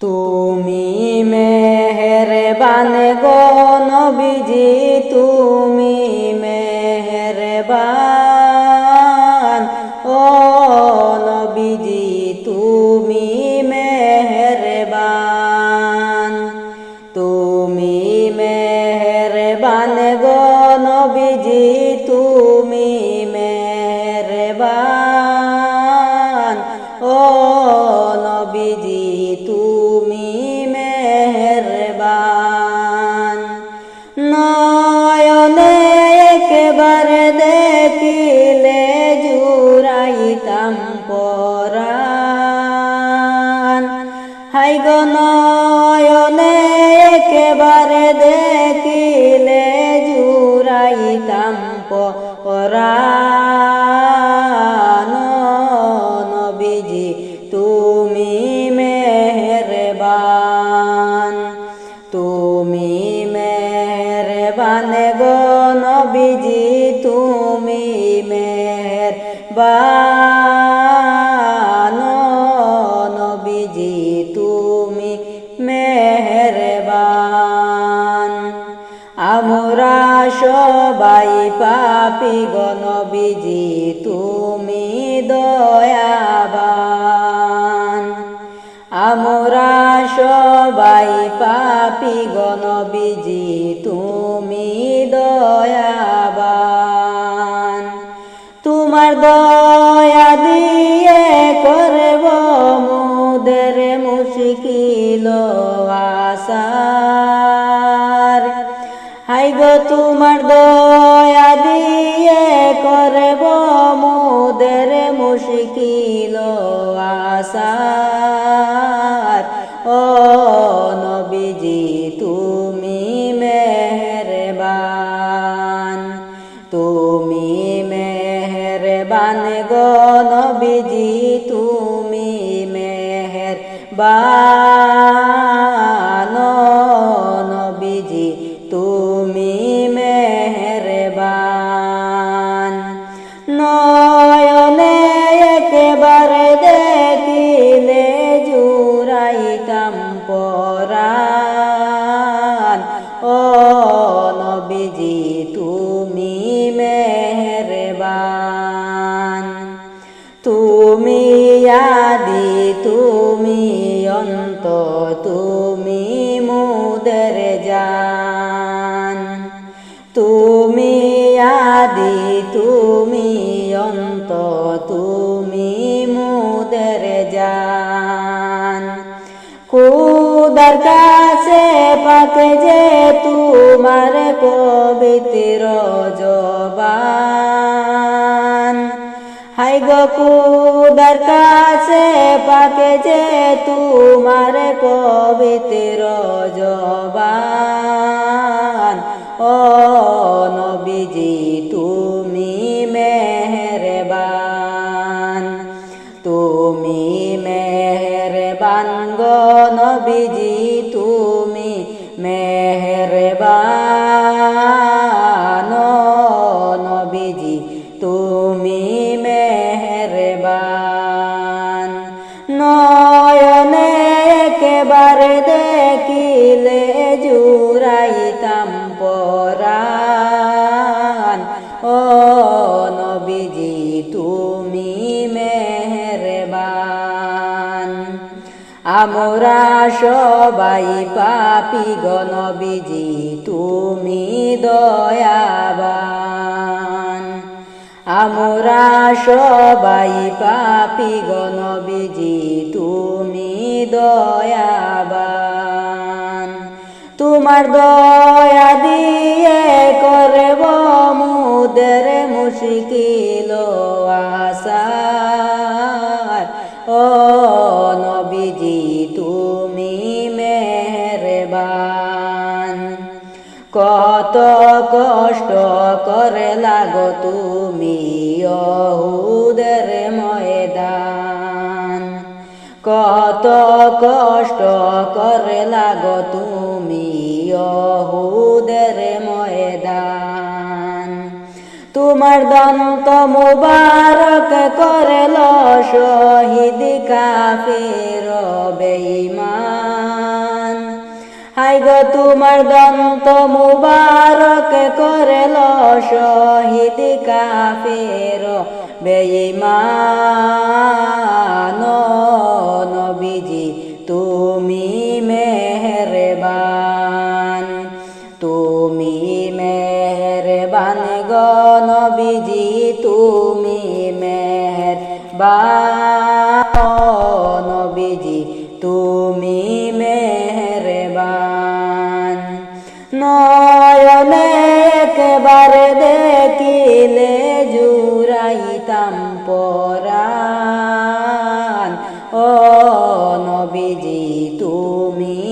তুমি মেহেরবান গো নবীজি, তুমি মেহেরবান ও নবীজি, তুমি মেহেরবান। তুমি মেহেরবান গো নবীজি, তুমি জুরাইতাম পরাণ। হাই গো নয়নে একেবারে দেখিলে জুরাইতাম পরাণ। নবীজি, তুমি মেহেরবান। তুমি মেহেরবান গো নবীজি সবাই পাপি গো নবীজি তুমি দয়াবান। আমরা সবাই পাপি গণবিজি, তুমি দয়াবান। তোমার দয়া দিয়ে করব তোমার দয়া দিয়ে করব মুদের মুশকিল আসার। ও নবীজি, তুমি মেহেরবান তুমি মেহেরবান গো নবীজি, তুমি মেহেরবান। তুমি মেহেরবান। তুমি আদি, তুমি অন্ত, তুমি মুদের জান। তুমি আদি, তুমি অন্ত, তুমি মুদের জান। কুদার কাছে পাকে যে তোমার পবিত্র জবান। হাই গো কুদার কাছে পাকে যে তোমার পবিত্র জবান। ও নয়নে একেবারে দেখিলে জুরাইতাম পরাণ ও নবীজি, তুমি মেহেরবান। আমরা সবাই পাপি গণবিজি তুমি দয়াবান আমরা সবাই পাপি গণবিজি তুমি দয়াবান। তোমার দয়া দিয়ে করব মুদের মুশকিল আসার। ও নবীজি, তুমি মেহেরবান। কত কষ্ট করে লাগো তুমি অহুদের ময়দান। কত কষ্ট করে লাগো তুমি অহুদের ময়দান। তোমার দন্ত মুবারক করল শহীদ কাফের বেঈমান। হাইগো তোমার দন্ত মুবারক করেল শহীদ কাফের বেঈমান। নবীজি, তুমি মেহেরবান তুমি মেহেরবান গো নবীজি, তুমি মেহেরবান। নবীজি, তুমি নয়নে একবার দেখিলে জুরাইতাম পরা ও নবীজি তুমি